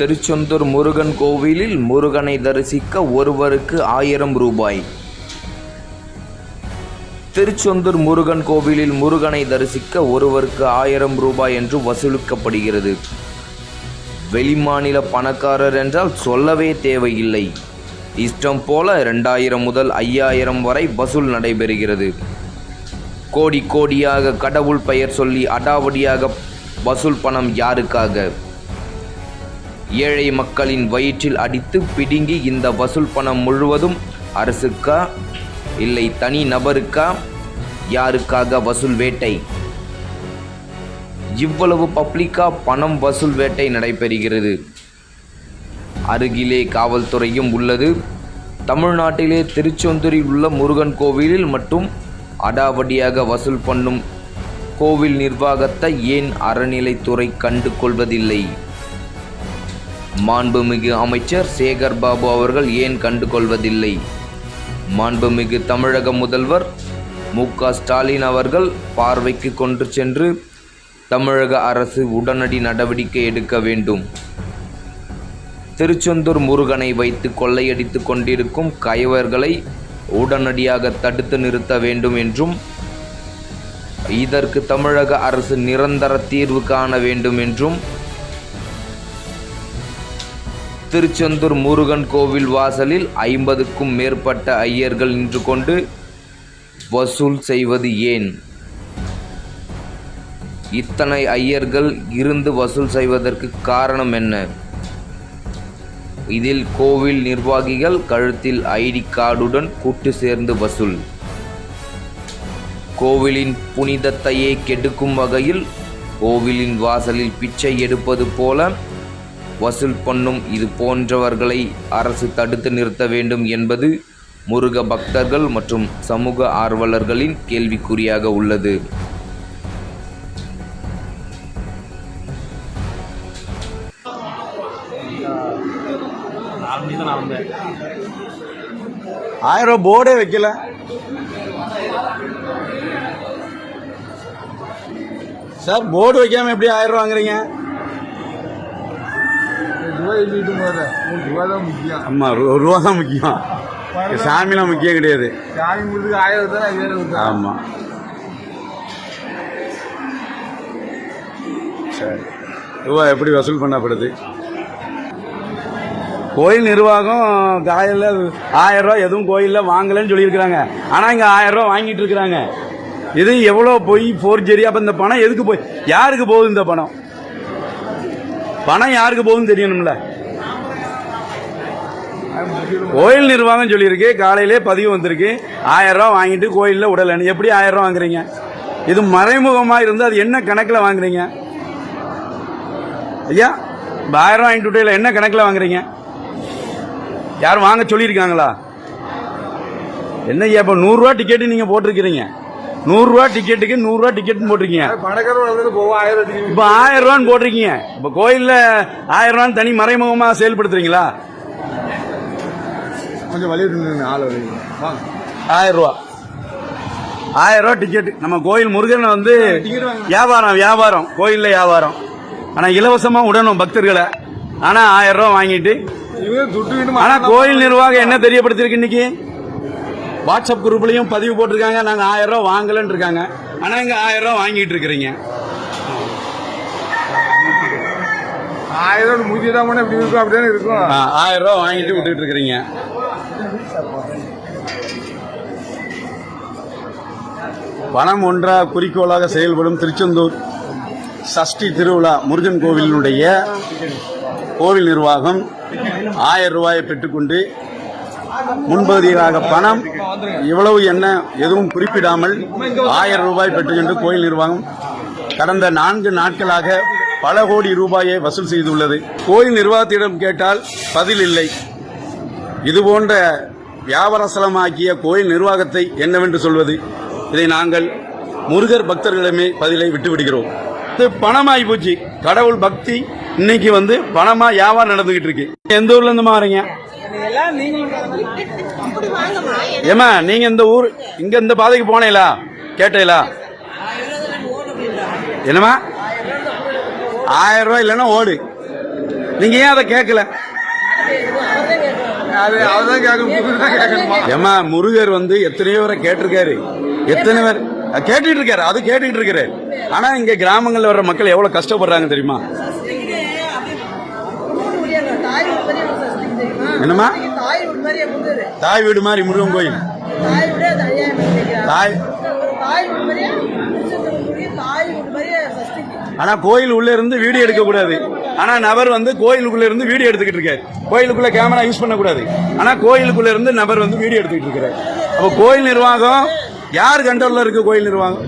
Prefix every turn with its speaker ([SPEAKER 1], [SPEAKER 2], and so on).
[SPEAKER 1] திருச்செந்தூர் முருகன் கோவிலில் முருகனை தரிசிக்க ஒருவருக்கு ஆயிரம் ரூபாய். திருச்செந்தூர் முருகன் கோவிலில் முருகனை தரிசிக்க ஒருவருக்கு ஆயிரம் ரூபாய் என்று வசூலிக்கப்படுகிறது. வெளிமாநில பணக்காரர் என்றால் சொல்லவே தேவையில்லை. இஷ்டம் போல ரெண்டாயிரம் முதல் ஐயாயிரம் வரை வசூல் நடைபெறுகிறது. கோடி கோடியாக கடவுள் பெயர் சொல்லி அடாவடியாக வசூல் பணம் யாருக்காக? ஏழை மக்களின் வயிற்றில் அடித்து பிடுங்கி இந்த வசூல் பணம் முழுவதும் அரசுக்கா? இல்லை தனி நபருக்கா? யாருக்காக வசூல் வேட்டை? இவ்வளவு பப்ளிக்கா பணம் வசூல் வேட்டை நடைபெறுகிறது. அருகிலே காவல்துறையும் உள்ளது. தமிழ்நாட்டிலே திருச்செந்தூரில் உள்ள முருகன் கோவிலில் மட்டும் அடாவடியாக வசூல் பண்ணும் கோவில் நிர்வாகத்தை ஏன் அறநிலைத்துறை கண்டு கொள்வதில்லை மாண்புமிகு அமைச்சர் சேகர் பாபு அவர்கள் ஏன் கண்டுகொள்வதில்லை? மாண்புமிகு தமிழக முதல்வர் மு க ஸ்டாலின் அவர்கள் பார்வைக்கு கொண்டு சென்று தமிழக அரசு உடனடி நடவடிக்கை எடுக்க வேண்டும். திருச்செந்தூர் முருகனை வைத்து கொள்ளையடித்து கொண்டிருக்கும் கயவர்களை உடனடியாக தடுத்து நிறுத்த வேண்டும் என்றும் இதற்கு தமிழக அரசு நிரந்தர தீர்வு காண வேண்டும் என்றும் திருச்செந்தூர் முருகன் கோவில் வாசலில் ஐம்பதுக்கும் மேற்பட்ட ஐயர்கள் நின்று கொண்டு வசூல் செய்வது ஏன்? இத்தனை ஐயர்கள் இருந்து வசூல் செய்வதற்கு காரணம் என்ன? இதில் கோவில் நிர்வாகிகள் கழுத்தில் ஐடி கார்டுடன் கூட்டு சேர்ந்து வசூல். கோவிலின் புனிதத்தையே கெடுக்கும் வகையில் கோவிலின் வாசலில் பிச்சை எடுப்பது போல வசூல் பண்ணும் இது போன்றவர்களை அரசு தடுத்து நிறுத்த வேண்டும் என்பது முருக பக்தர்கள் மற்றும் சமூக ஆர்வலர்களின் கேள்விக்குறியாக உள்ளது.
[SPEAKER 2] ஆயிரம் ரூபா போர்டே வைக்கல. சார் போர்டு வைக்காம எப்படி ஆயிரம் ரூபா வாங்குறீங்க?
[SPEAKER 3] எழுதிட்டு மூணு ரூபா தான் முக்கியம்.
[SPEAKER 2] ஆமா ரூ- ரூபா தான் முக்கியம். சாமிலாம் முக்கியம் கிடையாது.
[SPEAKER 3] சாமி முடிஞ்சு ஆயிரம் தான் ஐயாயிரம் தான்
[SPEAKER 2] ஆமா. சரி. ரூபா எப்படி வசூல் பண்ணப்படுது? கோயில் நிர்வாகம் காயில் ஆயிரம் ரூபா எதுவும் கோயிலில் வாங்கலைன்னு சொல்லியிருக்கிறாங்க. ஆனால் இங்கே ஆயிரம் ரூபா வாங்கிட்டு இருக்கிறாங்க. இது எவ்வளோ போய் ஃபோர்ஜரி அப்போ இந்த பணம் எதுக்கு போய் யாருக்கு போகுது இந்த பணம்? பணம் யாருக்கு போகுதுன்னு தெரியணும்ல? கோயில் நிர்வாகம் சொல்லியிருக்கு. காலையிலே பதிவு வந்திருக்கு. ஆயிரம் ரூபா வாங்கிட்டு கோயிலில் உடல் எப்படி ஆயிரம் ரூபா வாங்குறீங்க? இது மறைமுகமாக இருந்து அது என்ன கணக்கில் வாங்குறீங்க? ஐயா ஆயிரம் ரூபா வாங்கிட்டு விட்டையில என்ன கணக்கில் வாங்குறீங்க? யாரும் வாங்க சொல்லியிருக்காங்களா? என்ன ஐயா இப்போ நூறுரூவா டிக்கெட்டு நீங்கள் போட்டிருக்கிறீங்க. நூறுரூவா டிக்கெட்டுக்கு நூறுரூவா டிக்கெட் போட்டிருக்கீங்க. இப்போ ஆயிரம் ரூபான்னு போட்டிருக்கீங்க. இப்போ கோயிலில் ஆயிரம் ரூபான்னு தனி மறைமுகமாக செயல்படுத்துறீங்களா?
[SPEAKER 3] கொஞ்சம் இருந்து ஆள்
[SPEAKER 2] ஆயிரம் ரூபா. ஆயிரம் ரூபா டிக்கெட் நம்ம கோயில் முருகன் வந்து வியாபாரம் வியாபாரம். கோயிலில் வியாபாரம். ஆனால் இலவசமாக விடணும் பக்தர்களை. ஆனால் ஆயிரம் ரூபா வாங்கிட்டு. ஆனால் கோயில் நிர்வாகம் என்ன தெரியப்படுத்திருக்கு இன்னைக்கு? வாட்ஸ்அப் குரூப்லையும் பதிவு போட்டிருக்காங்க. நாங்கள் ஆயிரம் ரூபா வாங்கலன்னு இருக்காங்க. ஆனால் இங்கே ஆயிரம் ரூபா வாங்கிட்டு இருக்கிறீங்க.
[SPEAKER 3] ஆயிரம் மூஞ்சி தான் பண்ண இப்படி இருக்கும் அப்படியே இருக்கும்?
[SPEAKER 2] ஆயிரம் ரூபா வாங்கிட்டு விட்டுட்டு இருக்கிறீங்க. பணம் ஒன்றா குறிக்கோளாக செயல்படும் திருச்செந்தூர் சஷ்டி திருவிழா முருகன் கோவிலினுடைய கோவில் நிர்வாகம் ஆயிரம் ரூபாயை பெற்றுக்கொண்டு முன்பகுதியாக பணம் இவ்வளவு என்ன எதுவும் குறிப்பிடாமல் ஆயிரம் ரூபாய் பெற்று என்று கோயில் நிர்வாகம் கடந்த நான்கு நாட்களாக பல கோடி ரூபாயை வசூல் செய்துள்ளது. கோயில் நிர்வாகத்திடம் கேட்டால் பதில் இல்லை. இது போன்ற வியாபார ஸ்தலமாக்கிய கோயில் நிர்வாகத்தை என்னவென்று சொல்வது? இதை நாங்கள் முருகர் பக்தர்களிடமே பதிலை விட்டுவிடுகிறோம். இது பணமாகி போச்சு. கடவுள் பக்தி இன்னைக்கு வந்து பணமா வியாபாரம் நடந்துகிட்டு இருக்கு. எந்த ஊர்ல இருந்து மாறீங்க ஏமா நீங்க இந்த ஊர் இங்க இந்த பாதைக்கு போனீங்களா? கேட்டீங்களா? என்னமா ஆயிரம் ரூபாய் இல்லைன்னா ஓடு. நீங்க ஏன் அதை கேட்கல? ஏமா முருகர் வந்து எத்தனையோ பேரை கேட்டிருக்காரு. எத்தனை பேர்? கேட்டுட்டு இருக்காரு அது கேட்டுட்டு இருக்காரு. ஆனா இங்க கிராமங்கள்ல வர்ற மக்கள் எவ்வளவு கஷ்டப்படுறாங்க தெரியுமா? என்னம்மா?
[SPEAKER 4] தாய் வீடு மாதிரி
[SPEAKER 2] முருகன் கோயில்.
[SPEAKER 4] தாய்
[SPEAKER 2] ஆனா கோயில் உள்ள இருந்து வீடியோ எடுக்க கூடாது. ஆனா நபர் வந்து கோயிலுக்குள்ள இருந்து வீடியோ எடுத்துக்கிட்டு இருக்காரு. கோயிலுக்குள்ள கேமரா யூஸ் பண்ண கூடாது ஆனா கோயிலுக்குள்ள இருந்து நபர் வந்து வீடியோ எடுத்துக்கிட்டு இருக்காரு. அப்ப கோயில் நிர்வாகம் யார் கண்ட்ரோல்ல இருக்கு கோயில் நிர்வாகம்?